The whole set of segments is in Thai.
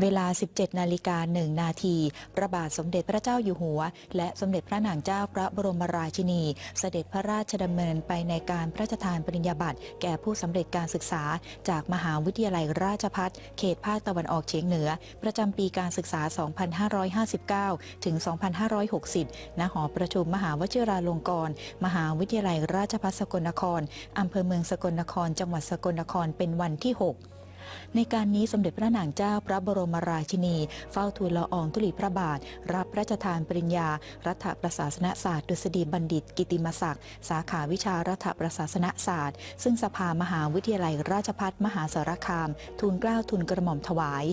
เวลา 17 นาฬิกา 1 นาที พระบาทสมเด็จพระเจ้าอยู่หัว และสมเด็จพระนางเจ้าพระบรมราชินี เสด็จพระราชดำเนินไปในการพระราชทานปริญญาบัตรแก่ผู้สำเร็จการศึกษา จากมหาวิทยาลัยราชภัฏเขตภาคตะวันออกเฉียงเหนือ ประจำปีการศึกษา 2559 ถึง 2560 ณ หอประชุมมหาวชิราลงกรณ์มหาวิทยาลัยราชภัฏสกลนครอำเภอเมืองสกลนคร จังหวัดสกลนครเป็นวันที่ 6 ในการนี้สมเด็จพระนางเจ้าพระบรมราชินี เฝ้าทูลละอองธุลีพระบาท รับพระราชทานปริญญา รัฐประศาสนศาสตร์ดุษฎีบัณฑิต กิติมศักดิ์สาขาวิชารัฐประศาสนศาสตร์ ซึ่งสภามหาวิทยาลัยราชภัฏมหาสารคาม ทูลเกล้าทูลกระหม่อมถวาย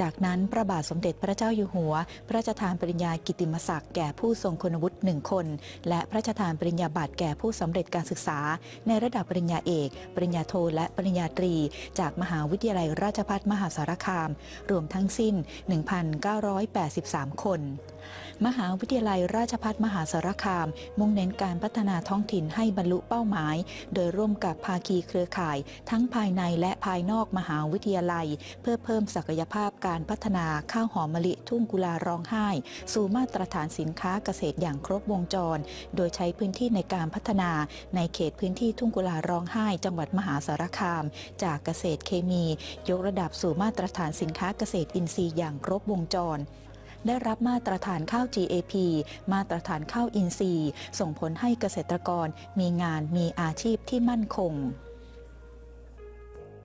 จากนั้นพระบาทสมเด็จพระเจ้าอยู่หัว พระราชทานปริญญากิติมศักดิ์แก่ผู้ทรงคุณวุฒิหนึ่งคน และพระราชทานปริญญาบัตรแก่ผู้สำเร็จการศึกษา ในระดับปริญญาเอก ปริญญาโทและปริญญาตรี จากมหาวิทยายาลัยราชภัฏมหาสารคาม รวมทั้งสิ้น 1,983 คน มหาวิทยาลัยราชภัฏมหาสารคาม มุ่งเน้นการพัฒนาท้องถิ่นให้บรรลุเป้าหมาย โดยร่วมกับภาคีเครือข่าย ทั้งภายในและภายนอกมหาวิทยาลัย เพื่อเพิ่มศักยภาพการพัฒนาข้าวหอมมะลิทุ่งกุลาร้องไห้ สู่มาตรฐานสินค้าเกษตรอย่างครบวงจร โดยใช้พื้นที่ในการพัฒนาในเขตพื้นที่ทุ่งกุลาร้องไห้ จังหวัดมหาสารคาม จากเกษตรเคมี ยกระดับสู่มาตรฐานสินค้าเกษตรอินทรีย์อย่างครบวงจร ได้รับมาตรฐานข้าว GAP มาตรฐานข้าวอินทรีย์ ส่งผลให้เกษตรกรมีงานมีอาชีพที่มั่นคง